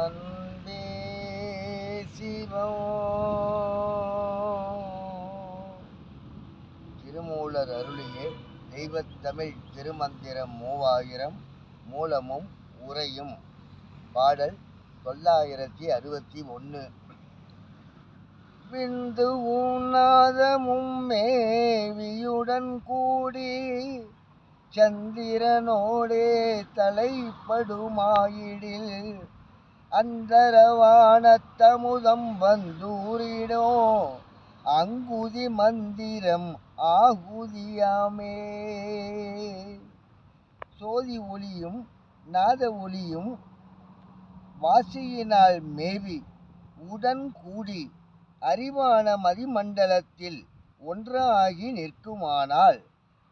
அன்பே சிவம் திருமூலர் அருளிய தெய்வத்தமிழ் திருமந்திரம் மூவாயிரம் மூலமும் உரையும் பாடல் தொள்ளாயிரத்தி அறுபத்தி ஒன்று விந்து உன்னாதமும் மேவியுடன் கூடி சந்திரனோடே தலைப்படுமாயிடில் அந்தரவானத்தமுதம் வந்தூரிடோ அங்குதி மந்திரம் ஆகுதியாமே. சோதி ஒளியும் நாத ஒளியும் வாசியினால் மேவி உடன் கூடி அறிவான மதிமண்டலத்தில் ஒன்றாகி நிற்குமானால்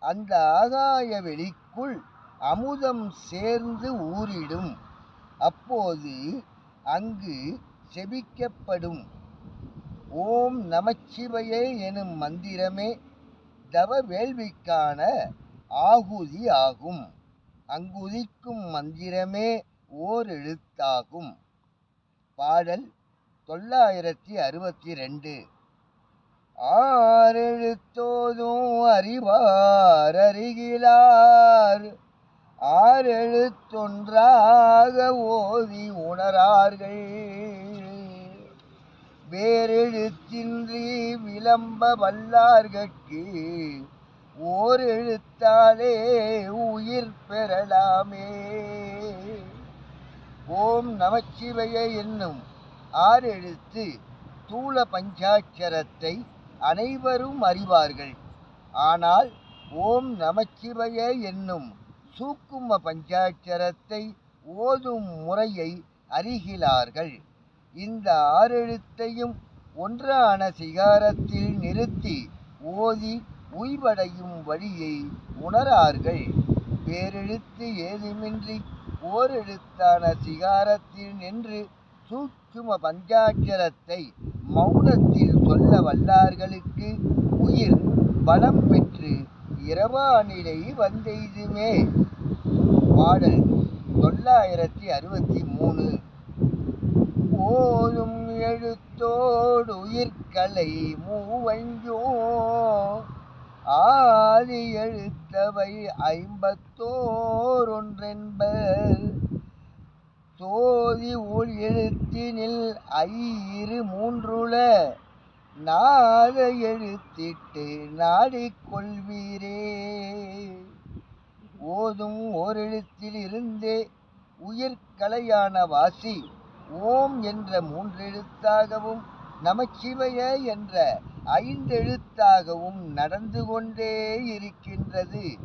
அந்த ஆகாய வெளிக்குள் அமுதம் சேர்ந்து ஊறிடும். அப்போது அங்கு செபிக்கப்படும். ஓம் நமச்சிவயே எனும் மந்திரமே தவ வேள்விக்கான ஆகுதி ஆகும் அங்குதிக்கும் மந்திரமே ஓர் எழுத்தாகும் பாடல் தொள்ளாயிரத்தி அறுபத்தி ரெண்டு ஆறெழுத்தோதும் அறிவார் அருகிலார் ஆறெழுத்தொன்றாக ஓதி உணரார்கள். வேறெழுத்தின்றி விளம்ப வல்லார்கட்கு ஓர் எழுத்தாலே உயிர் பெறலாமே. ஓம் நமச்சிவைய என்னும் ஆறெழுத்து தூள பஞ்சாட்சரத்தை அனைவரும் அறிவார்கள். ஆனால் ஓம் நமச்சிவைய என்னும் சூக்கும பஞ்சாட்சரத்தை ஓதும் முறையை அறிகிறார்கள். இந்த ஆறெழுத்தையும் ஒன்றான சிகாரத்தில் நிறுத்தி ஓதி உய்வடையும் வழியை உணரார்கள். வேறெழுத்து ஏதுமின்றி ஓரெழுத்தான சிகாரத்தில் நின்று சூக்கும பஞ்சாட்சரத்தை மௌனத்தில் சொல்ல வல்லார்களுக்கு உயிர் பலம் பெற்று இரவா நிலை வந்தெய்துமே. பாடல் தொள்ளாயிரத்தி அறுபத்தி மூணு ஓதும் எழுத்தோடு உயிர்கலை மூவஞ்சோ. ஆதி எழுத்தவை ஐம்பத்தோரொன்றென்பர். தோதி சோதி ஒள் எழுத்தினில் ஐயிரு மூன்றுள. நாத எழுத்திட்டு நாடிக்கொள்வீரே. ஓதும் ஓரெழுத்தில் இருந்தே உயிர்கலையான வாசி ஓம் என்ற மூன்றெழுத்தாகவும் நமச்சிவய என்ற ஐந்தெழுத்தாகவும் நடந்து கொண்டே இருக்கின்றது.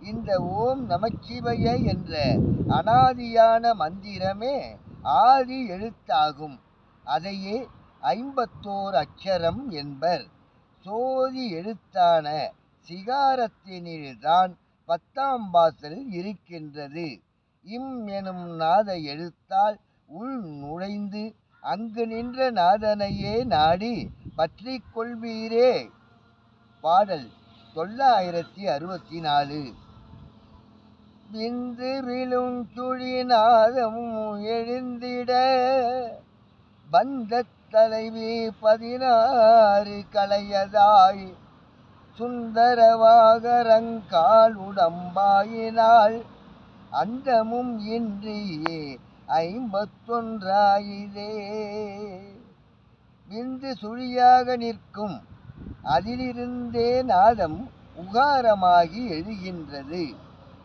இந்த ஓம் நமச்சிவய என்ற அனாதியான மந்திரமே ஆதி எழுத்தாகும். அதையே ஐம்பத்தோர் அச்சரம் என்பர். சோதி எழுத்தான சிகாரத்தினில்தான் பத்தாம் வாசல் இருக்கின்றது. இம் எனும் நாத எழுத்தால் உள் நுழைந்து அங்கு நின்ற நாதனையே நாடி பற்றி கொள்வீரே. பாடல் தொள்ளாயிரத்தி அறுபத்தி நாலு விந்து விழும் சுழிநாதம் எழுந்திட பந்த தலைவி பதினாறு களையதாய் சுந்தரவாகரங்கால் உடம்பாயினாள். அந்தமும் இன்றியே ஐம்பத்தொன்றாயிதே. விந்து சுழியாக நிற்கும் அதிலிருந்தே நாதம் உகாரமாகி எழுகின்றது.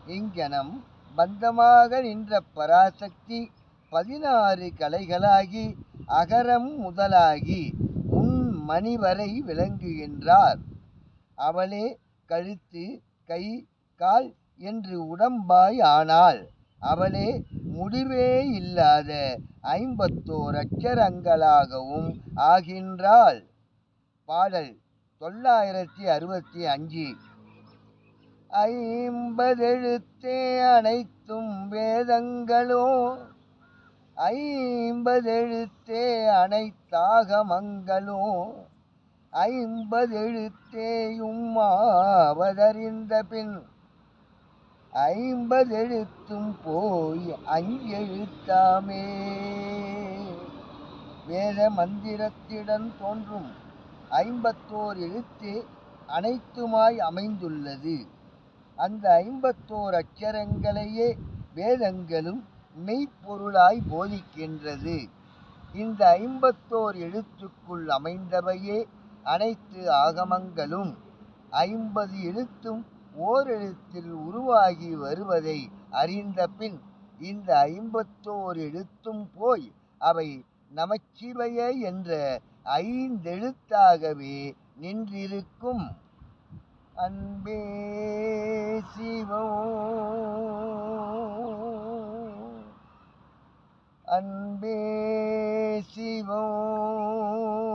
இங்கனம் பந்தமாக நின்ற பராசக்தி பதினாறு கலைகளாகி அகரம் முதலாகி உன் மணி வரை விளங்குகின்றார். அவளே கழுத்து கை கால் என்று உடம்பாய் ஆனாள். அவளே முடிவே இல்லாத ஐம்பத்தோர் அச்சரங்களாகவும் ஆகின்றாள். பாடல் தொள்ளாயிரத்தி அறுபத்தி அஞ்சு. ஐம்பதெழுத்தே அனைத்தும் வேதங்களோ ஐம்பதெழுத்தே அனைத்தாக மங்களும் ஐம்பதெழுத்தேயும் அவதறிந்த பின் ஐம்பதெழுத்தும் போய் அஞ்செழுத்தாமே. வேத மந்திரத்திடம் தோன்றும் ஐம்பத்தோர் எழுத்து அனைத்துமாய் அமைந்துள்ளது. அந்த ஐம்பத்தோர் அச்சரங்களையே வேதங்களும் மெய்ப்பொருளாய் போதிக்கின்றது. இந்த ஐம்பத்தோர் எழுத்துக்குள் அமைந்தவையே அனைத்து ஆகமங்களும். ஐம்பது எழுத்தும் ஓரெழுத்தில் உருவாகி வருவதை அறிந்த பின் இந்த ஐம்பத்தோர் எழுத்தும் போய் அவை நமச்சிவைய என்ற ஐந்தெழுத்தாகவே நின்றிருக்கும். அன்பே சிவோ அன்பே சிவம்.